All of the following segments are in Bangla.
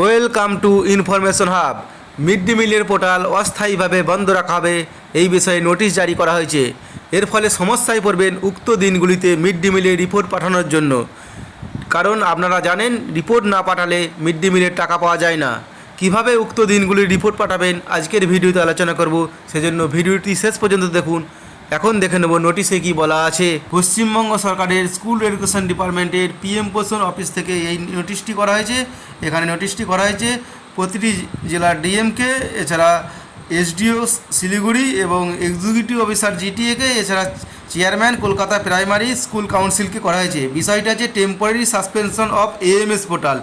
Welcome to information hub mid day মিলের পোর্টাল অস্থায়ীভাবে বন্ধ রাখা হবে। এই বিষয়ে নোটিশ জারি করা হয়েছে। এর ফলে সমস্যায় পড়বেন উক্ত দিনগুলিতে মিড ডে মিলে রিপোর্ট পাঠানোর জন্য। কারণ আপনারা জানেন রিপোর্ট না পাঠালে মিড ডে মিলের টাকা পাওয়া যায় না। কীভাবে উক্ত দিনগুলির রিপোর্ট পাঠাবেন, আজকের ভিডিওতে আলোচনা করব। সেজন্য ভিডিওটি শেষ পর্যন্ত দেখুন। এখন দেখে নেব নোটিশে কি বলা আছে। পশ্চিমবঙ্গ সরকারের স্কুল এডুকেশন ডিপার্টমেন্টের পিএম পোষণ অফিস থেকে এই নোটিশটি করা হয়েছে। এখানে নোটিশটি করা হয়েছে। প্রতিটি জেলার ডিএমকে এছাড়া এসডিও শিলিগুড়ি এবং এক্সিকিউটিভ অফিসার জিটিএকে এছাড়া চেয়ারম্যান কলকাতা প্রাইমারি স্কুল কাউন্সিলকে করা হয়েছে। বিষয়টা হচ্ছে temporary suspension of AMS portal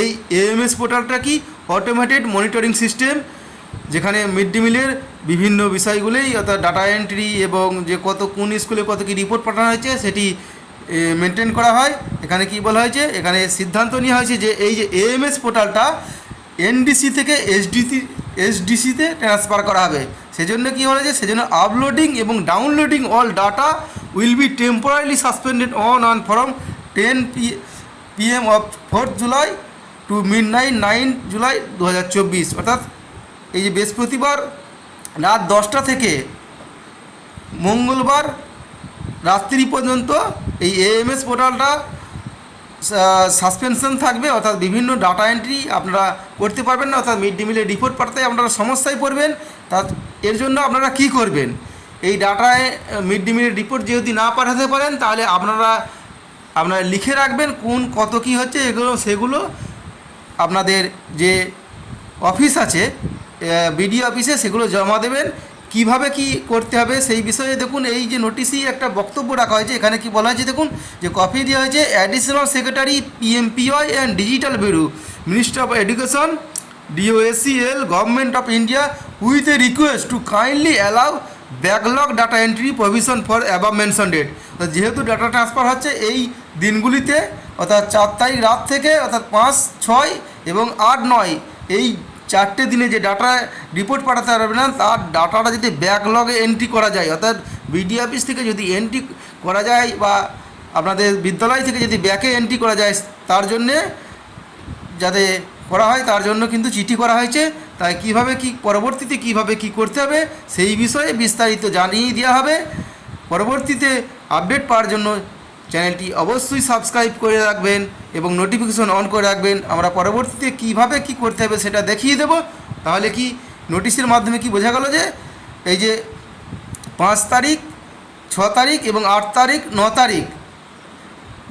এই এএমএস পোর্টালটা কি? অটোমেটেড মনিটরিং সিস্টেম যেখানে মিড ডে মিলের বিভিন্ন বিষয়গুলোই অর্থাৎ ডাটা এন্ট্রি এবং যে কত কোন স্কুলে কত কি রিপোর্ট পাঠানো হয়েছে সেটি মেনটেন করা হয়। এখানে কি বলা হয়েছে? এখানে সিদ্ধান্ত নেওয়া হয়েছে যে এই যে এএমএস পোর্টালটা এনডিসি থেকে এসডিসি এসডিসিতে ট্রান্সফার করা হবে। সেজন্য কী হয়েছে? সেজন্য আপলোডিং এবং downloading all data will be temporarily suspended on on from ten P PM of fourth July to mid nine nine July দু হাজার চব্বিশ অর্থাৎ এই যে বৃহস্পতিবার রাত দশটা থেকে মঙ্গলবার রাত্রি পর্যন্ত এই এএমএস পোর্টালটা সাসপেনশন থাকবে, অর্থাৎ বিভিন্ন ডাটা এন্ট্রি আপনারা করতে পারবেন না, অর্থাৎ মিড ডে মিলের রিপোর্ট পাঠাতে আপনারা সমস্যায় পড়বেন। তা, এর জন্য আপনারা কি করবেন? এই ডাটায় মিড ডে মিলের রিপোর্ট যদি না পাঠাতে পারেন, তাহলে আপনারা আপনারা লিখে রাখবেন কোন কত কি হচ্ছে, এগুলো, সেগুলো আপনাদের যে অফিস আছে বিডিও অফিসে সেগুলো জমা দেবেন। কীভাবে কি করতে হবে সেই বিষয়ে দেখুন, এই যে নোটিশই একটা বক্তব্য রাখা হয়েছে, এখানে কি বলা হয়েছে দেখুন, যে কপি দেওয়া হয়েছে additional secretary PMPOY and digital bureau minister of education DOSEL government of India with a request to kindly allow backlog data entry provision for above mention date যেহেতু ডাটা ট্রান্সফার হচ্ছে, এই দিনগুলিতে, অর্থাৎ চার তারিখ রাত থেকে, অর্থাৎ পাঁচ, ছয় এবং আট, নয়, এই চারটে দিনে যে ডাটা রিপোর্ট পাঠাতে পারবে না, তার ডাটাটা যদি ব্যাকলগে এন্ট্রি করা যায়, অর্থাৎ বিডি অফিস থেকে যদি এন্ট্রি করা যায় বা আপনাদের বিদ্যালয় থেকে যদি ব্যাকে এন্ট্রি করা যায়, তার জন্যে যাতে করা হয়, তার জন্য কিন্তু চিঠি করা হয়েছে। তাই কীভাবে কি, পরবর্তীতে কীভাবে কি করতে হবে, সেই বিষয়ে বিস্তারিত জানিয়ে দেওয়া হবে। পরবর্তীতে আপডেট পাওয়ার জন্য চ্যানেলটি অবশ্যই সাবস্ক্রাইব করে রাখবেন এবং নোটিফিকেশন অন করে রাখবেন। আমরা পরবর্তীতে কীভাবে কি করতে হবে সেটা দেখিয়ে দেব। তাহলে কি নোটিশের মাধ্যমে কি বোঝা গেল যে এই যে পাঁচ তারিখ, ছ তারিখ এবং আট তারিখ, ন তারিখ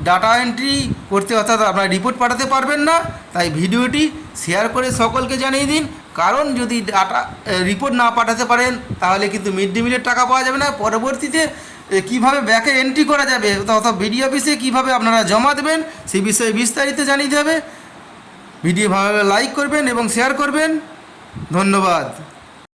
ডাটা এন্ট্রি করতে অর্থাৎ আপনারা রিপোর্ট পাঠাতে পারবেন না, তাই ভিডিওটি শেয়ার করে সকলকে জানিয়ে দিন। কারণ যদি ডাটা রিপোর্ট না পাঠাতে পারেন, তাহলে কিন্তু মিড ডে মিলের টাকা পাওয়া যাবে না। পরবর্তীতে কীভাবে ব্যাকে এন্ট্রি করা যাবে, অর্থাৎ বিডি অফিসে কীভাবে আপনারা জমা দেবেন সেই বিষয়ে বিস্তারিত জানিয়ে দিতে হবে। ভিডিও ভালো লাইক করবেন এবং শেয়ার করবেন। ধন্যবাদ।